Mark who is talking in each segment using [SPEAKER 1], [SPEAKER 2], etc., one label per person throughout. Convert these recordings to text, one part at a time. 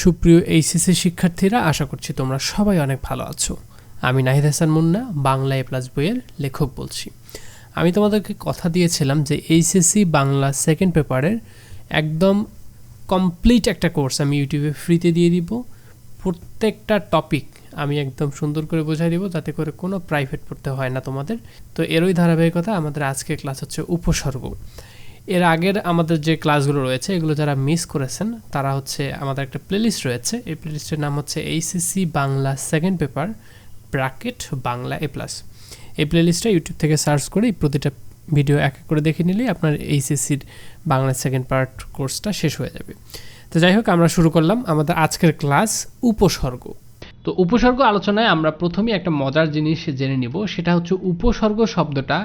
[SPEAKER 1] সুপ্রিয় এইচএসসি শিক্ষার্থীরা, আশা করছি তোমরা সবাই অনেক ভালো আছো। আমি নাহিদ হাসান মুন্না, বাংলা এ প্লাস বইয়ের লেখক বলছি। আমি তোমাদেরকে কথা দিয়েছিলাম যে এইচএসসি বাংলা সেকেন্ড পেপারের একদম কমপ্লিট একটা কোর্স আমি ইউটিউবে ফ্রিতে দিয়ে দিব। প্রত্যেকটা টপিক আমি একদম সুন্দর করে বোঝাই দিব, যাতে করে কোনো প্রাইভেট পড়তে হয় না তোমাদের। তো এরই ধারাবাহিকতা আমাদের আজকের ক্লাস হচ্ছে উপসর্গ। এর আগের আমাদের যে ক্লাসগুলো রয়েছে, এগুলো যারা মিস করেছেন, তারা হচ্ছে আমাদের একটা প্লেলিস্ট রয়েছে। এই প্লেলিস্টের নাম হচ্ছে HSC Bangla second paper bracket Bangla A plus এই প্লেলিস্টটা ইউটিউব থেকে সার্চ করে প্রতিটা ভিডিও এক এক করে দেখে নিলেই আপনার এইসিসির বাংলা সেকেন্ড পার্ট কোর্সটা শেষ হয়ে যাবে। তো যাই হোক, আমরা শুরু করলাম আমাদের আজকের ক্লাস উপসর্গ। তো উপসর্গ আলোচনায় আমরা প্রথমেই একটা মজার জিনিস জেনে নিব, সেটা হচ্ছে উপসর্গ শব্দটা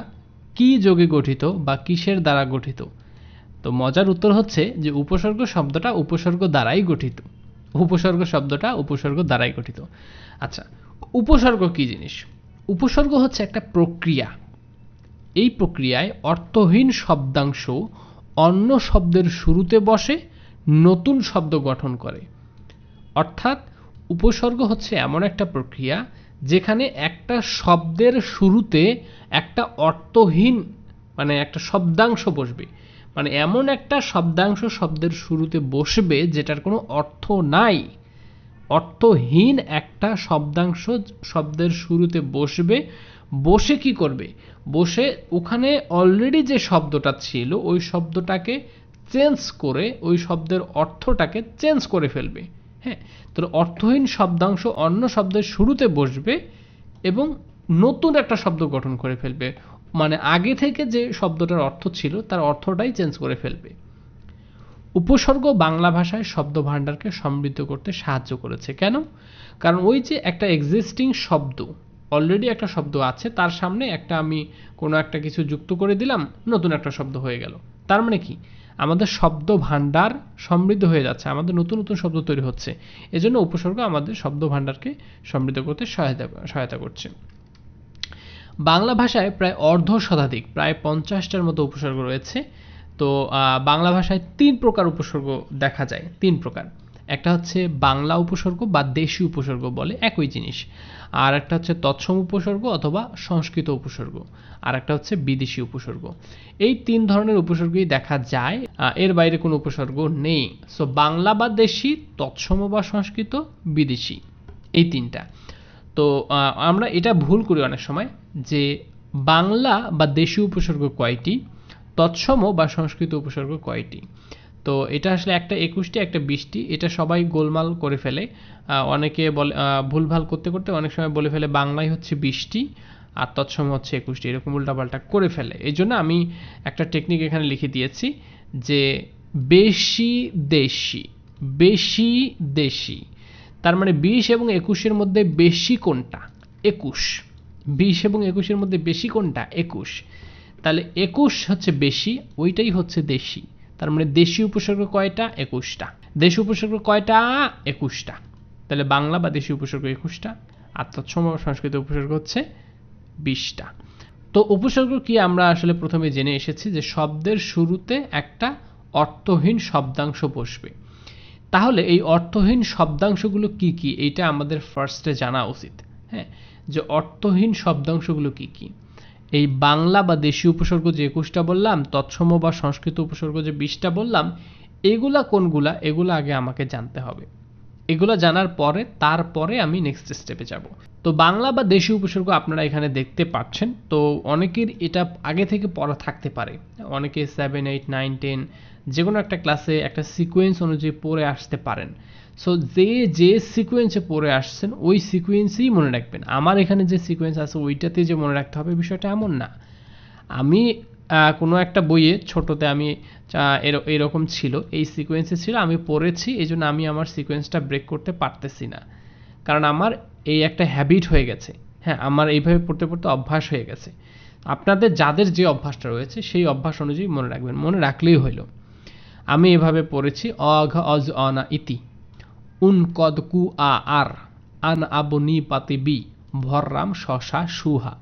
[SPEAKER 1] কি যোগে গঠিত বা কিসের দ্বারা গঠিত? তো মজার উত্তর হচ্ছে যে উপসর্গ শব্দটা উপসর্গ দ্বারাই গঠিত। উপসর্গ শব্দটা উপসর্গ দ্বারাই গঠিত। আচ্ছা উপসর্গ কি জিনিস? উপসর্গ হচ্ছে একটা প্রক্রিয়া। এই প্রক্রিয়ায় অর্থহীন শব্দাংশ অন্য শব্দের শুরুতে বসে নতুন শব্দ গঠন করে। অর্থাৎ উপসর্গ হচ্ছে এমন একটা প্রক্রিয়া যেখানে একটা শব্দের শুরুতে একটা অর্থহীন মানে একটা শব্দাংশ বসবে। মানে এমন একটা শব্দাংশ শব্দের শুরুতে বসবে যেটার কোনো অর্থ নাই। অর্থহীন একটা শব্দাংশ শব্দের শুরুতে বসবে। বসে কি করবে? বসে ওখানে অলরেডি যে শব্দটা ছিল, ওই শব্দটাকে চেঞ্জ করে, ওই শব্দের অর্থটাকে চেঞ্জ করে ফেলবে। হ্যাঁ? তো অর্থহীন শব্দাংশ অন্য শব্দের শুরুতে বসবে এবং নতুন একটা শব্দ গঠন করে ফেলবে। মানে আগে থেকে যে শব্দটার অর্থ ছিল, তার অর্থটাই চেঞ্জ করে ফেলবে। উপসর্গ বাংলা ভাষায় শব্দ ভাণ্ডারকে সমৃদ্ধ করতে সাহায্য করেছে। কেন? কারণ ওই যে একটা এক্সিস্টিং শব্দ অলরেডি একটা শব্দ আছে, তার সামনে একটা আমি কোনো একটা কিছু যুক্ত করে দিলাম, নতুন একটা শব্দ হয়ে গেল। তার মানে কি? আমাদের শব্দ ভাণ্ডার সমৃদ্ধ হয়ে যাচ্ছে, আমাদের নতুন নতুন শব্দ তৈরি হচ্ছে। এজন্য উপসর্গ আমাদের শব্দ ভাণ্ডারকে সমৃদ্ধ করতে সহায়তা সহায়তা করছে। বাংলা ভাষায় প্রায় অর্ধ শতাধিক, প্রায় পঞ্চাশটার মতো উপসর্গ রয়েছে। তো বাংলা ভাষায় তিন প্রকার উপসর্গ দেখা যায়, তিন প্রকার। একটা হচ্ছে বাংলা উপসর্গ বা দেশি উপসর্গ বলে একই জিনিস। আর একটা হচ্ছে তৎসম উপসর্গ অথবা সংস্কৃত উপসর্গ। আর একটা হচ্ছে বিদেশি উপসর্গ। এই তিন ধরনের উপসর্গই দেখা যায় এর বাইরে কোনো উপসর্গ নেই। সো, বাংলা বা দেশি, তৎসম বা সংস্কৃত, বিদেশি। এই তিনটা। তো আমরা এটা ভুল করি অনেক সময়। যে বাংলা বা দেশি উপসর্গ কয়টি, তৎসম বা সংস্কৃত উপসর্গ কয়টি। তো এটা আসলে একটা একুশটি, একটা বিশটি, এটা সবাই গোলমাল করে ফেলে। অনেকে বলে ভুলভাল করতে করতে অনেক সময় বলে ফেলে বাংলায় হচ্ছে বিশটি আর তৎসম হচ্ছে একুশটি, এরকম উল্টাপাল্টা করে ফেলে। এই জন্য আমি একটা টেকনিক এখানে লিখে দিয়েছি যে বেশি দেশি বেশি দেশি, তার মানে বিশ এবং একুশের মধ্যে বেশি কোনটা? একুশ। বিশ এবং একুশের মধ্যে বেশি কোনটা? একুশ। তাহলে একুশ হচ্ছে বেশি, ওইটাই হচ্ছে দেশি। তার মানে দেশি উপসর্গ কয়টা? একুশটা। দেশি উপসর্গ কয়টা? একুশটা। তাহলে বাংলা বা দেশি উপসর্গ একুশটা, আর তৎসম সংস্কৃত উপসর্গ হচ্ছে বিশটা। তো উপসর্গ কি আমরা আসলে প্রথমে জেনে এসেছি যে শব্দের শুরুতে একটা অর্থহীন শব্দাংশ বসবে। তাহলে এই অর্থহীন শব্দাংশগুলো কি কি? এইটা আমাদের ফার্স্টে জানা উচিত। হ্যাঁ? যে অর্থহীন শব্দাংশগুলো কি কি? এই বাংলা বা দেশি উপসর্গ যে একুশটা বললাম, তৎসম বা সংস্কৃত উপসর্গ যে বিশটা বললাম, এগুলা কোনগুলা? এগুলো আগে আমাকে জানতে হবে। এগুলো জানার পরে, তারপরে আমি নেক্সট স্টেপে যাব। তো বাংলা বা দেশি উপসর্গ আপনারা এখানে দেখতে পাচ্ছেন। তো অনেকের এটা আগে থেকে পড়া থাকতে পারে। অনেকে সেভেন এইট নাইন টেন যে কোনো একটা ক্লাসে একটা সিকোয়েন্স অনুযায়ী পড়ে আসতে পারেন। সো যে যে সিকোয়েন্সে পড়ে আসছেন, ওই সিকোয়েন্সেই মনে রাখবেন। আমার এখানে যে সিকোয়েন্স আছে ওইটাতেই যে মনে রাখতে হবে বিষয়টা এমন না। আমি কোনো একটা বইয়ে ছোটোতে আমি এরকম ছিল, এই সিকোয়েন্সে ছিল, আমি পড়েছি এই জন্য আমি আমার সিকোয়েন্সটা ব্রেক করতে পারতেছি না। কারণ আমার এই একটা হ্যাবিট হয়ে গেছে। হ্যাঁ আমার এইভাবে পড়তে পড়তে অভ্যাস হয়ে গেছে। আপনাদের যাদের যে অভ্যাসটা রয়েছে, সেই অভ্যাস অনুযায়ী মনে রাখবেন। মনে রাখলেই হইল আমি এভাবে পড়েছি, অঘ, অজ অনা ইতি। উন কদ কু আ আর, আন আবু নি পাতি বি, ভররাম শশা সুহা।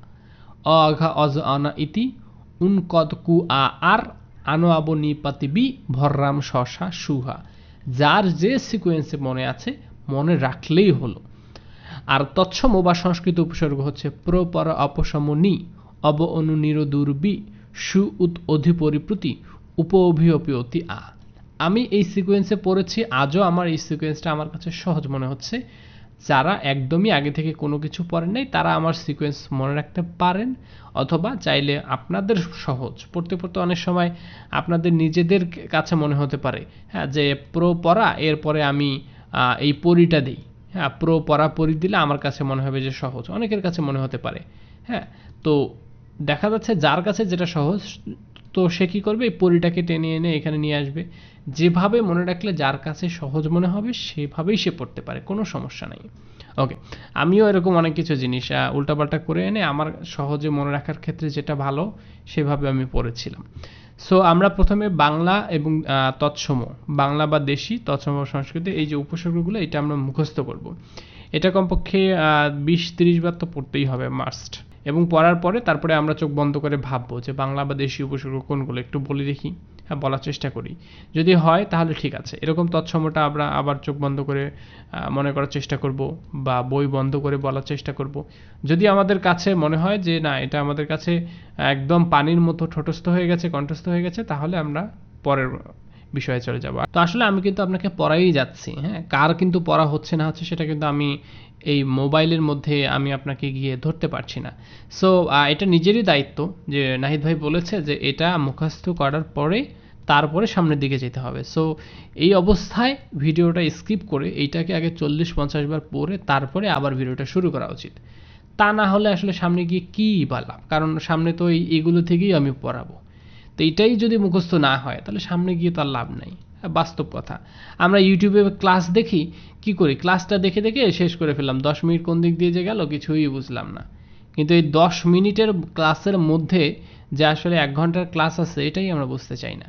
[SPEAKER 1] অঘ অজ অনা ইতি, উন কদ কু আ আর, আন আবু নি পাতি বি, ভররাম শশা সুহা। যার যে সিকোয়েন্সে মনে আছে, মনে রাখলেই হলো। আর তৎসম বা সংস্কৃত উপসর্গ হচ্ছে প্রপর অপসমনি অব, অনু নিরদুর্বি সু, উৎ, অধিপরিপ্রতি, উপ অভিয়পি আ। আমি এই সিকোয়েন্সে পড়েছি, আজও আমার এই সিকোয়েন্সটা আমার কাছে সহজ মনে হচ্ছে। যারা একদমই আগে থেকে কোনো কিছু পড়েন নাই, তারা আমার সিকোয়েন্স মনে রাখতে পারেন, অথবা চাইলে আপনাদের সহজ। পড়তে পড়তে অনেক সময় আপনাদের নিজেদের কাছে মনে হতে পারে হ্যাঁ যে প্রো পড়া, এরপরে আমি এই পরিটা দিই। হ্যাঁ প্রো পড়া, পরি দিলে আমার কাছে মনে হবে যে সহজ। অনেকের কাছে মনে হতে পারে হ্যাঁ। তো দেখা যাচ্ছে যার কাছে যেটা সহজ, তো সে কী করবে? এই পরিটাকে টেনে এনে এখানে নিয়ে আসবে। যেভাবে মনে রাখলে যার কাছে সহজ মনে হবে, সেভাবেই সে পড়তে পারে, কোনো সমস্যা নেই। ওকে আমিও এরকম অনেক কিছু জিনিস উল্টাপাল্টা করে এনে আমার সহজে মনে রাখার ক্ষেত্রে যেটা ভালো, সেভাবে আমি পড়েছিলাম। সো আমরা প্রথমে বাংলা এবং তৎসম, বাংলা বা দেশি তৎসম সংস্কৃতি, এই যে উপসর্গগুলো, এটা আমরা মুখস্থ করব। এটা কমপক্ষে বিশ, তিরিশ বার তো পড়তেই হবে মাস্ট এবং পড়ার পরে তারপরে আমরা চোখ বন্ধ করে ভাববো যে বাংলা বা দেশীয় উপসর্গ কোনগুলো, একটু বলে দেখি হ্যাঁ বলার চেষ্টা করি। যদি হয়, তাহলে ঠিক আছে। এরকম তৎসমটা আমরা আবার চোখ বন্ধ করে মনে করার চেষ্টা করব বা বই বন্ধ করে বলার চেষ্টা করব। যদি আমাদের কাছে মনে হয় যে, না, এটা আমাদের কাছে একদম পানির মতো ঠোঁটস্থ হয়ে গেছে, কণ্ঠস্থ হয়ে গেছে, তাহলে আমরা পরের বিষয়ে চলে যাব। তো আসলে আমি কিন্তু আপনাকে পড়াই যাচ্ছি হ্যাঁ? কার কিন্তু পড়া হচ্ছে না হচ্ছে সেটা কিন্তু আমি এই মোবাইলের মধ্যে আমি আপনাকে গিয়ে ধরতে পারছি না। সো এটা নিজেরই দায়িত্ব যে নাহিদ ভাই বলেছে যে এটা মুখস্থ করার পরে তারপরে সামনের দিকে যেতে হবে। সো এই অবস্থায় ভিডিওটা স্কিপ করে এইটাকে আগে চল্লিশ পঞ্চাশ বার পরে তারপরে আবার ভিডিওটা শুরু করা উচিত। তা না হলে আসলে সামনে গিয়ে কী বা কারণ সামনে তো এগুলো থেকেই আমি পড়াবো। তো এটাই যদি মুখস্থ না হয় তাহলে সামনে গিয়ে তার লাভ নাই। হ্যাঁ, বাস্তব কথা। আমরা ইউটিউবে ক্লাস দেখি কি করি? ক্লাসটা দেখে দেখে শেষ করে ফেললাম। দশ মিনিট কোন দিক দিয়ে যে গেল কিছুই বুঝলাম না। কিন্তু এই দশ মিনিটের ক্লাসের মধ্যে যে আসলে এক ঘণ্টার ক্লাস আছে এটাই আমরা বুঝতে চাই না।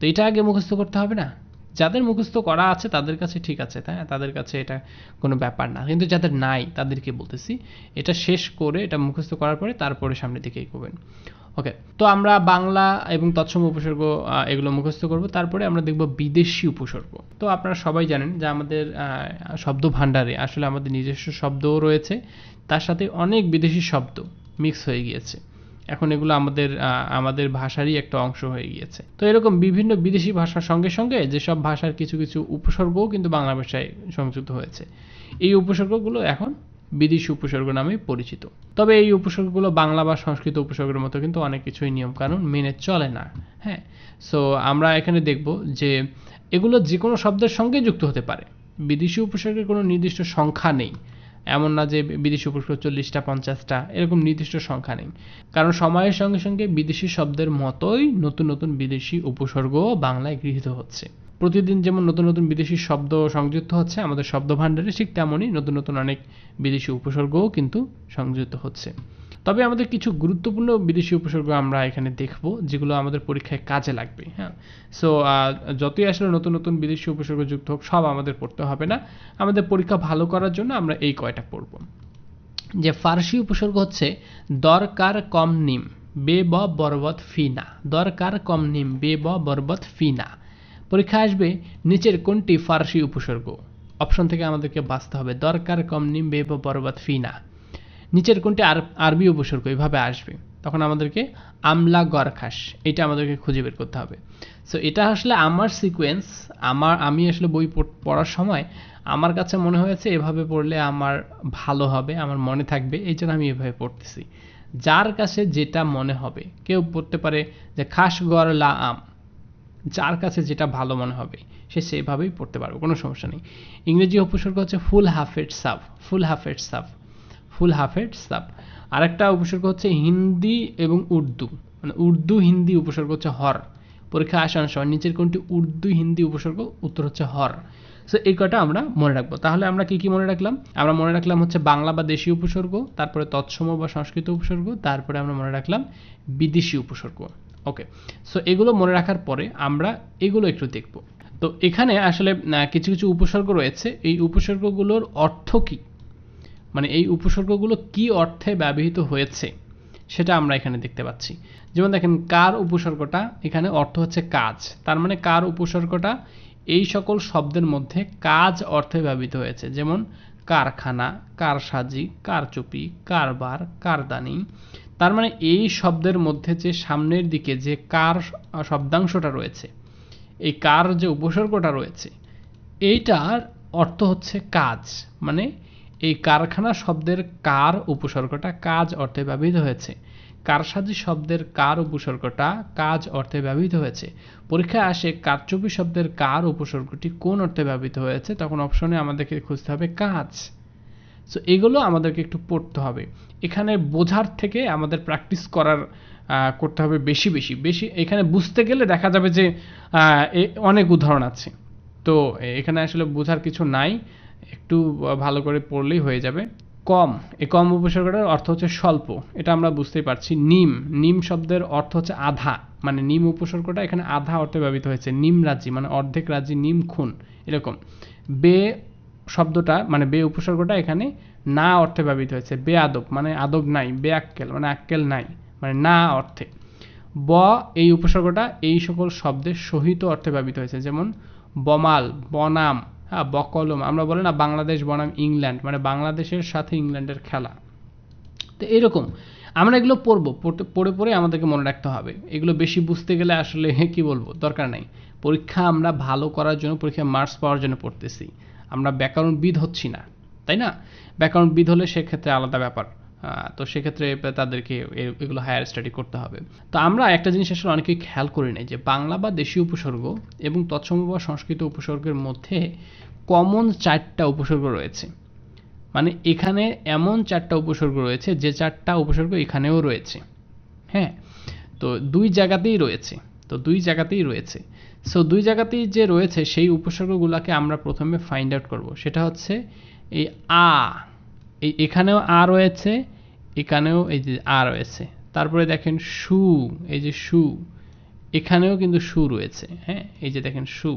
[SPEAKER 1] তো এটা আগে মুখস্থ করতে হবে না। যাদের মুখস্থ করা আছে তাদের কাছে ঠিক আছে তাই তাদের কাছে এটা কোনো ব্যাপার না। কিন্তু যাদের নাই তাদেরকে বলতেছি এটা শেষ করে এটা মুখস্থ করার পরে তারপরে সামনের দিকে এগোবেন। ওকে তো আমরা বাংলা এবং তৎসম উপসর্গ এগুলো মুখস্থ করব। তারপরে আমরা দেখব বিদেশি উপসর্গ। তো আপনারা সবাই জানেন যে আমাদের শব্দ ভাণ্ডারে আসলে আমাদের নিজস্ব শব্দও রয়েছে। তার সাথে অনেক বিদেশি শব্দ মিক্স হয়ে গিয়েছে। এখন এগুলো আমাদের আমাদের ভাষারই একটা অংশ হয়ে গিয়েছে। তো এরকম বিভিন্ন বিদেশি ভাষার সঙ্গে সঙ্গে যেসব ভাষার কিছু কিছু উপসর্গও কিন্তু বাংলা ভাষায় সংযুক্ত হয়েছে। এই উপসর্গগুলো এখন বিদেশি উপসর্গ নামে পরিচিত। তবে এই উপসর্গগুলো বাংলা বা সংস্কৃত উপসর্গের মতো কিন্তু অনেক কিছুই নিয়মকানুন মেনে চলে না হ্যাঁ? সো আমরা এখানে দেখব যে এগুলো যে কোনো শব্দের সঙ্গে যুক্ত হতে পারে। বিদেশি উপসর্গের কোনো নির্দিষ্ট সংখ্যা নেই। এমন না যে বিদেশি উপসর্গ চল্লিশটা, পঞ্চাশটা, এরকম নির্দিষ্ট সংখ্যা নেই। কারণ সময়ের সঙ্গে সঙ্গে বিদেশি শব্দের মতোই নতুন নতুন বিদেশি উপসর্গও বাংলায় গৃহীত হচ্ছে। প্রতিদিন যেমন নতুন নতুন বিদেশি শব্দ সংযুক্ত হচ্ছে, আমাদের শব্দ ভাণ্ডারে ঠিক তেমনই নতুন নতুন অনেক বিদেশি উপসর্গও কিন্তু সংযুক্ত হচ্ছে। তবে আমাদের কিছু গুরুত্বপূর্ণ বিদেশি উপসর্গ আমরা এখানে দেখব, যেগুলো আমাদের পরীক্ষায় কাজে লাগবে হ্যাঁ? সো যতই আসলে নতুন নতুন বিদেশি উপসর্গ যুক্ত হোক, সব আমাদের পড়তে হবে না। আমাদের পরীক্ষা ভালো করার জন্য আমরা এই কয়টা পড়ব। যে ফার্সি উপসর্গ হচ্ছে, দরকার কম নিম, বে ব বরবত ফিনা। দরকার কম নিম, বে ব বরবত ফিনা। পরীক্ষা আসবে নিচের কোনটি ফার্সি উপসর্গ? অপশন থেকে আমাদেরকে বাঁচতে হবে। দরকার কম নিম বে বরবাদ বরবত ফিনা নিচের কোনটি আর আরবি উপসর্গ? এভাবে আসবে। তখন আমাদেরকে আমলা গরখাস, এটা আমাদেরকে খুঁজে বের করতে হবে। সো এটা আসলে আমার সিকোয়েন্স আমার আমি আসলে বই পড়- পড়ার সময় আমার কাছে মনে হয়েছে এভাবে পড়লে আমার ভালো হবে, আমার মনে থাকবে, এই জন্য আমি এভাবে পড়তেছি। যার কাছে যেটা মনে হবে। কেউ পড়তে পারে যে খাস গড় লা আম। যার কাছে যেটা ভালো মনে হবে, সে সেভাবেই পড়তে পারবে, কোনো সমস্যা নেই। ইংরেজি উপসর্গ হচ্ছে full half sub full half sub full half sub আরেকটা উপসর্গ হচ্ছে হিন্দি এবং উর্দু মানে উর্দু হিন্দি উপসর্গ হচ্ছে হর। পরীক্ষা আসার সময় নিচের কোনটি উর্দু হিন্দি উপসর্গ, উত্তর হচ্ছে হর। সো এই কটা আমরা মনে রাখব। তাহলে আমরা কি কি মনে রাখলাম? আমরা মনে রাখলাম হচ্ছে বাংলা বা দেশীয় উপসর্গ, তারপরে তৎসম বা সংস্কৃত উপসর্গ, তারপরে আমরা মনে রাখলাম বিদেশি উপসর্গ। ওকে সো এগুলো মনে রাখার পরে আমরা এগুলো একটু দেখব। তো, এখানে আসলে কিছু কিছু উপসর্গ রয়েছে। এই উপসর্গগুলোর অর্থ কী? মানে এই উপসর্গগুলো কি অর্থে ব্যবহৃত হয়েছে? সেটা আমরা এখানে দেখতে পাচ্ছি। যেমন দেখেন, কার উপসর্গটা, এখানে অর্থ হচ্ছে কাজ। তার মানে কার উপসর্গটা, এই সকল শব্দের মধ্যে কাজ অর্থে ব্যবহৃত হয়েছে। যেমন, কারখানা, কারসাজি, কারচুপি, কারবার, কারদানি। তার মানে এই শব্দের মধ্যে যে সামনের দিকে যে কার শব্দাংশটা রয়েছে, এই কার যে উপসর্গটা রয়েছে, এইটার অর্থ হচ্ছে কাজ। মানে এই কারখানা শব্দের কার উপসর্গটা কাজ অর্থে ব্যবহৃত হয়েছে। কারসাজি শব্দের কার উপসর্গটা কাজ অর্থে ব্যবহৃত হয়েছে। পরীক্ষায় আসে কারচুপি শব্দের কার উপসর্গটি কোন অর্থে ব্যবহৃত হয়েছে, তখন অপশনে আমাদেরকে খুঁজতে হবে কাজ। সো এগুলো আমাদেরকে একটু পড়তে হবে। এখানে বোঝার থেকে আমাদের প্র্যাকটিস করার করতে হবে বেশি বেশি বেশি। এখানে বুঝতে গেলে দেখা যাবে যে অনেক উদাহরণ আছে। তো এখানে আসলে বোঝার কিছু নাই। একটু ভালো করে পড়লেই হয়ে যাবে। কম এই কম উপসর্গটার অর্থ হচ্ছে স্বল্প। এটা আমরা বুঝতেই পারছি। নিম নিম শব্দের অর্থ হচ্ছে আধা। মানে নিম উপসর্গটা এখানে আধা অর্থে ব্যবহৃত হয়েছে। নিম রাজি মানে অর্ধেক রাজি, নিম খুন, এরকম। বে শব্দটা মানে বে উপসর্গটা এখানে না অর্থে ব্যবহৃত হয়েছে। বে আদব মানে আদব নাই, বে আক্কেল মানে আক্কেল নাই মানে না অর্থে। ব, এই উপসর্গটা এই সকল শব্দের সহিত অর্থে ব্যবহৃত হয়েছে। যেমন বমাল, বনাম হ্যাঁ বকলম, আমরা বলি না বাংলাদেশ, বনাম, ইংল্যান্ড মানে বাংলাদেশের সাথে ইংল্যান্ডের খেলা। তো এরকম আমরা এগুলো পড়ব পড়ে পড়ে আমাদেরকে মনে রাখতে হবে। এগুলো বেশি বুঝতে গেলে আসলে কি বলব? দরকার নাই। পরীক্ষা আমরা ভালো করার জন্য, পরীক্ষায় মার্কস পাওয়ার জন্য পড়তেছি। আমরা ব্যাকরণবিদ হচ্ছি না, তাই না? ব্যাকরণবিদ হলে সেক্ষেত্রে আলাদা ব্যাপার। তো সেক্ষেত্রে তাদেরকে এগুলো হায়ার স্টাডি করতে হবে। তো আমরা একটা জিনিস আসলে অনেকেই খেয়াল করি নাই যে বাংলা বা দেশীয় উপসর্গ এবং তৎসম বা সংস্কৃত উপসর্গের মধ্যে কমন চারটা উপসর্গ রয়েছে। মানে এখানে এমন চারটা উপসর্গ রয়েছে যে চারটা উপসর্গ এখানেও রয়েছে। হ্যাঁ? তো দুই জায়গাতেই রয়েছে। তো দুই জায়গাতেই রয়েছে। সো দুই জায়গাতেই যে রয়েছে সেই উপসর্গগুলোকে আমরা প্রথমে ফাইন্ড আউট করব। সেটা হচ্ছে এই আ, এই এখানেও আ রয়েছে, এখানেও এই যে আ রয়েছে। তারপরে দেখেন সু, এই যে সু, এখানেও কিন্তু সু রয়েছে হ্যাঁ? এই যে দেখেন সু।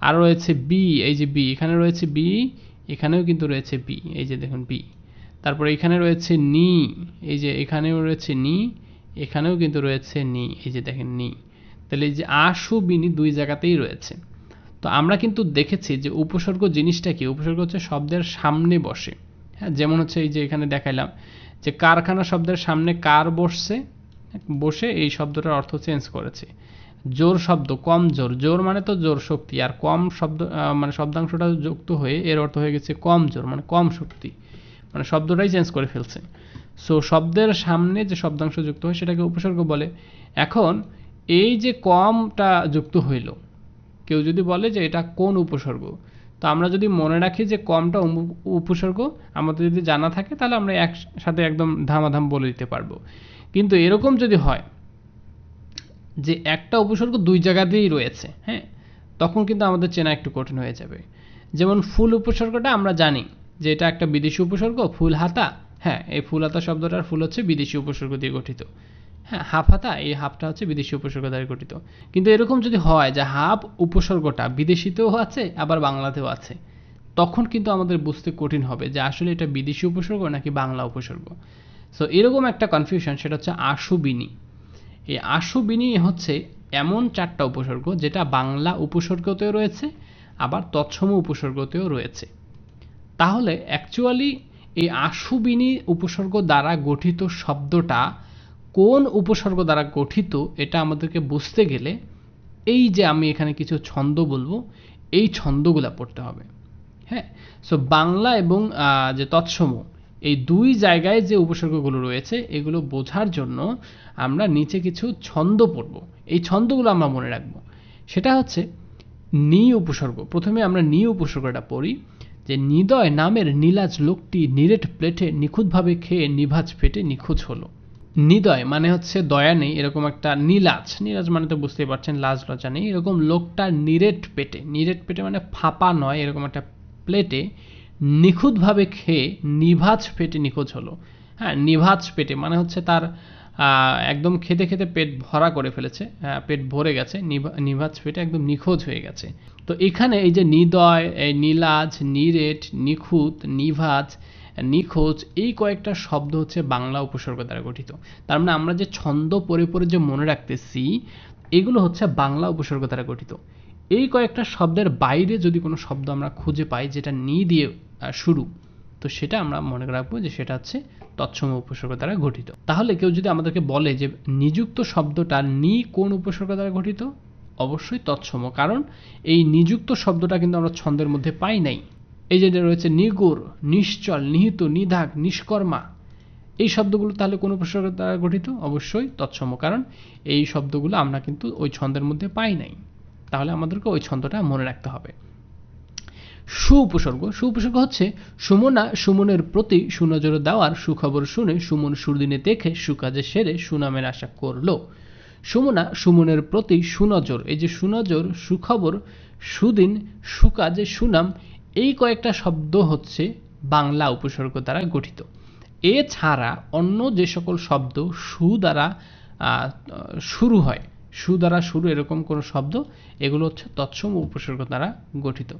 [SPEAKER 1] আর রয়েছে বি, এই যে বি, এখানে রয়েছে বি, এখানেও কিন্তু রয়েছে বি, এই যে দেখুন বি। তারপরে এখানে রয়েছে নি, এই যে এখানেও রয়েছে নি, এখানেও কিন্তু রয়েছে নি, এই যে দেখেন নি। তাহলে এই যে আশু বিনি দুই জায়গাতেই রয়েছে। তো আমরা কিন্তু দেখেছি যে উপসর্গ জিনিসটা কি? উপসর্গ হচ্ছে শব্দের সামনে বসে। হ্যাঁ যেমন হচ্ছে এই যে এখানে দেখাইলাম যে কারখানা শব্দের সামনে কার বসছে? বসে এই শব্দটার অর্থ চেঞ্জ করেছে। জোর শব্দ, কম জোর। জোর মানে তো জোর শক্তি, আর কম শব্দ মানে শব্দাংশটা যুক্ত হয়ে এর অর্থ হয়ে গেছে কম জোর মানে কম শক্তি। মানে শব্দটাই চেঞ্জ করে ফেলছে। সো শব্দের সামনে যে শব্দাংশ যুক্ত হয় সেটাকে উপসর্গ বলে। এখন এই যে কমটা যুক্ত হইল, কেউ যদি বলে যে এটা কোন উপসর্গ, তো আমরা যদি মনে রাখি যে কমটা উপসর্গ, আমাদের যদি জানা থাকে তাহলে আমরা একসাথে একদম ধামাধাম বলে দিতে পারব। কিন্তু এরকম যদি হয় যে একটা উপসর্গ দুই জায়গাতেই রয়েছে হ্যাঁ তখন কিন্তু আমাদের চেনা একটু কঠিন হয়ে যাবে। যেমন ফুল উপসর্গটা আমরা জানি যে এটা একটা বিদেশি উপসর্গ, ফুল হাতা হ্যাঁ এই ফুল হাতা শব্দটার ফুল হচ্ছে বিদেশি উপসর্গ দিয়ে গঠিত। হ্যাঁ হাফ হাতা, এই হাফটা হচ্ছে বিদেশি উপসর্গ দ্বারা গঠিত। কিন্তু এরকম যদি হয় যে হাফ উপসর্গটা বিদেশিতেও আছে, আবার বাংলাতেও আছে, তখন কিন্তু আমাদের বুঝতে কঠিন হবে যে আসলে এটা বিদেশি উপসর্গ নাকি বাংলা উপসর্গ। সো এরকম একটা কনফিউশন সেটা হচ্ছে আশুবিনী। এই আশুবিনী হচ্ছে এমন চারটা উপসর্গ যেটা বাংলা উপসর্গতেও রয়েছে, আবার তৎসম উপসর্গতেও রয়েছে। তাহলে অ্যাকচুয়ালি এই আশুবিনী উপসর্গ দ্বারা গঠিত শব্দটা কোন উপসর্গ দ্বারা গঠিত এটা আমাদেরকে বুঝতে গেলে এই যে আমি এখানে কিছু ছন্দ বলব, এই ছন্দগুলা পড়তে হবে। হ্যাঁ? সো বাংলা এবং যে তৎসম এই দুই জায়গায় যে উপসর্গগুলো রয়েছে, এগুলো বোঝার জন্য আমরা নিচে কিছু ছন্দ পড়ব। এই ছন্দগুলো আমরা মনে রাখব। সেটা হচ্ছে নি উপসর্গ। প্রথমে আমরা নি উপসর্গটা পড়ি, যে নিদয় নামের নীলাজ লোকটি নিরেট প্লেটে নিখুঁতভাবে খেয়ে নিভাজ পেটে নিখোঁজ হলো। নিদয় মানে হচ্ছে দয়া নেই, এরকম একটা নীলাজ। নীলাজ মানে তো বুঝতেই পারছেন, লাজ লজ্জা নেই। এরকম লোকটা নিরেট পেটে নিরেট পেটে মানে ফাঁপা নয়, এরকম একটা প্লেটে নিখুঁতভাবে খেয়ে নিভাজ পেটে নিখোঁজ হলো। হ্যাঁ নিভাজ পেটে মানে হচ্ছে তার একদম খেতে খেতে পেট ভরা করে ফেলেছে পেট ভরে গেছে, নিভা- নিভাজ পেটে একদম নিখোঁজ হয়ে গেছে। তো এখানে এই যে নিদয়, এই নীলাজ, নিরেট, নিখুঁত, নিভাজ নিখোঁজ, এই কয়েকটা শব্দ হচ্ছে বাংলা উপসর্গ দ্বারা গঠিত। তার মানে আমরা যে ছন্দ পরে পরে যে মনে রাখতেছি, এগুলো হচ্ছে বাংলা উপসর্গ দ্বারা গঠিত। এই কয়েকটা শব্দের বাইরে যদি কোনো শব্দ আমরা খুঁজে পাই, যেটা নি দিয়ে শুরু, তো সেটা আমরা মনে রাখব যে সেটা হচ্ছে তৎসম উপসর্গ দ্বারা গঠিত। তাহলে কেউ যদি আমাদেরকে বলে যে নিযুক্ত শব্দটা নি কোন উপসর্গ দ্বারা গঠিত? অবশ্যই তৎসম, কারণ এই নিযুক্ত শব্দটা কিন্তু আমরা ছন্দের মধ্যে পাই নাই। এই যে রয়েছে নিগুর, নিশ্চল, নিহিত, নিধাক, নিষ্কর্মা, এই শব্দগুলো তাহলে কোন উপসর্গ দ্বারা গঠিত? অবশ্যই, তৎসম কারণ। এই শব্দগুলো আমরা কিন্তু ওই ছন্দের মধ্যে পাই নাই। তাহলে আমাদেরকে ওই ছন্দটা মনে রাখতে হবে। সু উপসর্গ সু উপসর্গ হচ্ছে, সুমনা সুমনের প্রতি সুনজর দেওয়ার সুখবর শুনে সুমন সুরদিনে দেখে সুকাজে সেরে সুনামের আশা করল। সুমনা সুমনের প্রতি সুনজর, এই যে সুনজর, সুখবর, সুদিন, সুকাজে সুনাম এই কয়েকটা শব্দ হচ্ছে বাংলা উপসর্গ দ্বারা গঠিত। এছাড়া অন্য যে সকল শব্দ সু দ্বারা শুরু হয়। সু দ্বারা শুরু এরকম কোনো শব্দ, এগুলো হচ্ছে তৎসম উপসর্গ দ্বারা গঠিত।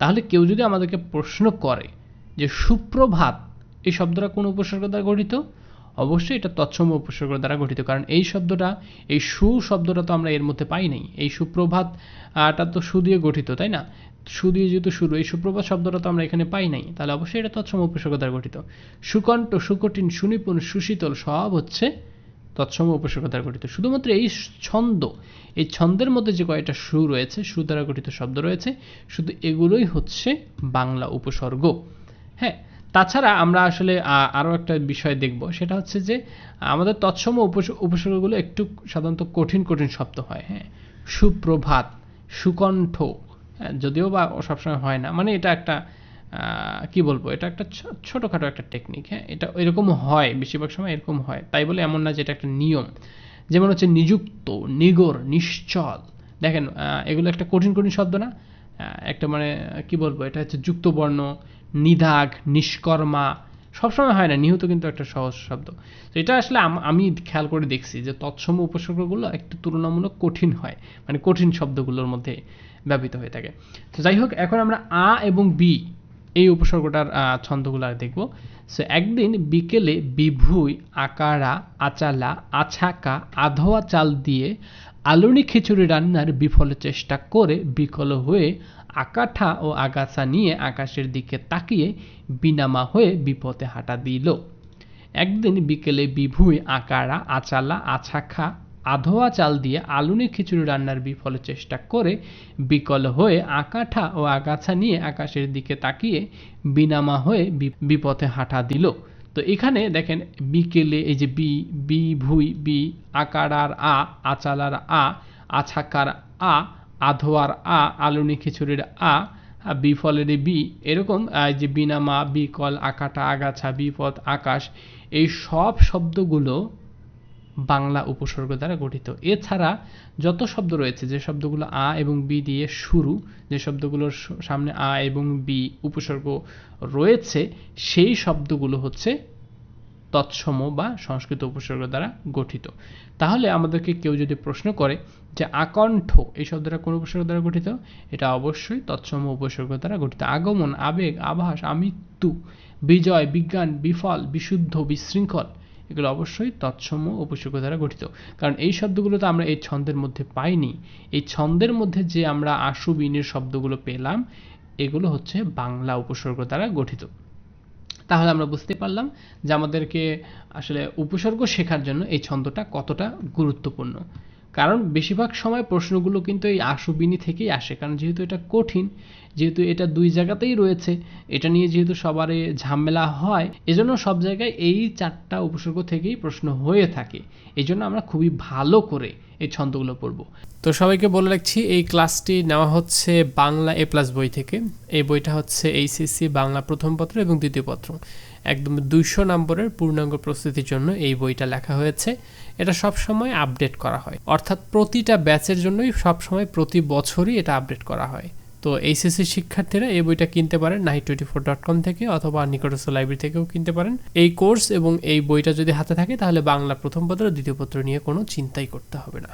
[SPEAKER 1] তাহলে কেউ যদি আমাদেরকে প্রশ্ন করে যে সুপ্রভাত এই শব্দটা কোন উপসর্গ দ্বারা গঠিত? অবশ্যই এটা তৎসম উপসর্গ দ্বারা গঠিত, কারণ এই শব্দটা, এই সু শব্দটা তো আমরা এর মধ্যে পাই নাই। এই সুপ্রভাত আটা তো সু দিয়ে গঠিত, তাই না? সু দিয়ে যেহেতু শুরু, এই সুপ্রভাত শব্দটা তো আমরা এখানে পাই নাই। তাহলে অবশ্যই এটা তৎসম উপসর্গ দ্বারা গঠিত। সুকণ্ঠ, সুকঠিন, সুনিপুণ, সুশীতল সব হচ্ছে তৎসম উপসর্গ দ্বারা গঠিত। শুধুমাত্র এই ছন্দ, এই ছন্দের মধ্যে যে কয়েকটা সু রয়েছে, সু দ্বারা গঠিত শব্দ রয়েছে, শুধু এগুলোই হচ্ছে বাংলা উপসর্গ। হ্যাঁ তাছাড়া আমরা আসলে আরও একটা বিষয় দেখব, সেটা হচ্ছে যে আমাদের তৎসম উপস- উপসর্গগুলো একটু সাধারণত কঠিন কঠিন শব্দ হয়। হ্যাঁ সুপ্রভাত, সুকণ্ঠ যদিও বা সবসময় হয় না মানে এটা একটা কি বলব, এটা একটা ছোটোখাটো একটা টেকনিক হ্যাঁ এটা এরকম হয়, বেশিরভাগ সময় এরকম হয়, তাই বলে এমন না যে এটা একটা নিয়ম। যেমন হচ্ছে নিযুক্ত নিগর নিশ্চল, দেখেন এগুলো একটা কঠিন কঠিন শব্দ না? একটা মানে কি বলব, এটা হচ্ছে যুক্তবর্ণ নিধাগ নিষ্কর্মা সবসময় হয় না, নিহত কিন্তু একটা সহজ শব্দ। তো এটা আসলে আম- খেয়াল করে দেখছি যে তৎসম উপসর্গগুলো একটু তুলনামূলক কঠিন হয় মানে কঠিন শব্দগুলোর মধ্যে ব্যবহৃত হয়ে থাকে। তো যাই হোক, এখন আমরা আ এবং বি, এই উপসর্গটার ছন্দগুলো দেখব। সো একদিন বিকেলে বিভুই, আকারা, আচালা, আছাকা, আধোয়া চাল দিয়ে আলুনি খিচুড়ি রান্নার বিফল চেষ্টা করে বিকল হয়ে আকাঠা ও আগাছা নিয়ে আকাশের দিকে তাকিয়ে বিনামা হয়ে বিপথে হাঁটা দিল। একদিন বিকেলে বিভুই আকারা, আচালা, আছাখা, আধোয়া চাল দিয়ে আলুনি খিচুড়ি রান্নার বিফলে চেষ্টা করে বিকল হয়ে আকাঠা ও আগাছা নিয়ে আকাশের দিকে তাকিয়ে বিনামা হয়ে বিপথে হাঁটা দিল। তো এখানে দেখেন বিকেলে এই যে বি বি ভুই বি আকারার আ, আচালার আ আছাকার আ আধোয়ার আ আলুনি খিচুড়ির আ আ, বিফলের বি এরকম যে বিনামা বিকল আকাটা আগাছা বিপদ আকাশ এই সব শব্দগুলো বাংলা উপসর্গ দ্বারা গঠিত। এছাড়া যত শব্দ রয়েছে যে শব্দগুলো আ এবং বি দিয়ে শুরু যে শব্দগুলোর সামনে আ এবং বি উপসর্গ রয়েছে সেই শব্দগুলো হচ্ছে তৎসম বা সংস্কৃত উপসর্গ দ্বারা গঠিত। তাহলে আমাদেরকে কেউ যদি প্রশ্ন করে যে আকণ্ঠ, এই শব্দটা কোন উপসর্গ দ্বারা গঠিত? এটা অবশ্যই তৎসম উপসর্গ দ্বারা গঠিত। আগমন, আবেগ, আভাস, আমৃত্যু, বিজয়, বিজ্ঞান, বিফল, বিশুদ্ধ, বিশৃঙ্খল, এগুলো অবশ্যই তৎসম উপসর্গ দ্বারা গঠিত। কারণ এই শব্দগুলো তো আমরা এই ছন্দের মধ্যে পাইনি। এই ছন্দের মধ্যে যে আমরা আশু বিনের শব্দগুলো পেলাম, এগুলো হচ্ছে বাংলা উপসর্গ দ্বারা গঠিত। তাহলে আমরা বুঝতে পারলাম যে আমাদেরকে আসলে উপসর্গ শেখার জন্য এই ছন্দটা কতটা গুরুত্বপূর্ণ। কারণ বেশিরভাগ সময় প্রশ্নগুলো কিন্তু এই আশুবিনি থেকেই আসে, কারণ যেহেতু এটা কঠিন যেহেতু এটা দুই জায়গাতেই রয়েছে, এটা নিয়ে যেহেতু সবারই ঝামেলা হয়, এজন্য সব জায়গায় এই চারটা উপসর্গ থেকেই প্রশ্ন হয়ে থাকে। এই জন্য আমরা খুবই ভালো করে এই ছন্দগুলো পড়ব। তো সবাইকে বলে রাখছি, এই ক্লাসটি নেওয়া হচ্ছে বাংলা এ প্লাস বই থেকে। এই বইটা হচ্ছে এইচএসসি বাংলা প্রথম পত্র এবং দ্বিতীয় পত্র। একদম দুইশো নম্বরের পূর্ণাঙ্গ প্রস্তুতির জন্য এই বইটা লেখা হয়েছে। এটা সব সময় আপডেট করা হয়। অর্থাৎ প্রতিটা ব্যাচের জন্যই সব সময় প্রতি বছরই এটা আপডেট করা হয়। তো এইচএসসি শিক্ষার্থীরা এই বইটা কিনতে পারেন nine twenty four dot com থেকে অথবা নিকটস্থ লাইব্রেরি থেকেও কিনতে পারেন। এই কোর্স এবং এই বইটা যদি হাতে থাকে তাহলে বাংলা প্রথম পত্র, দ্বিতীয় পত্র নিয়ে কোনো চিন্তাই করতে হবে না।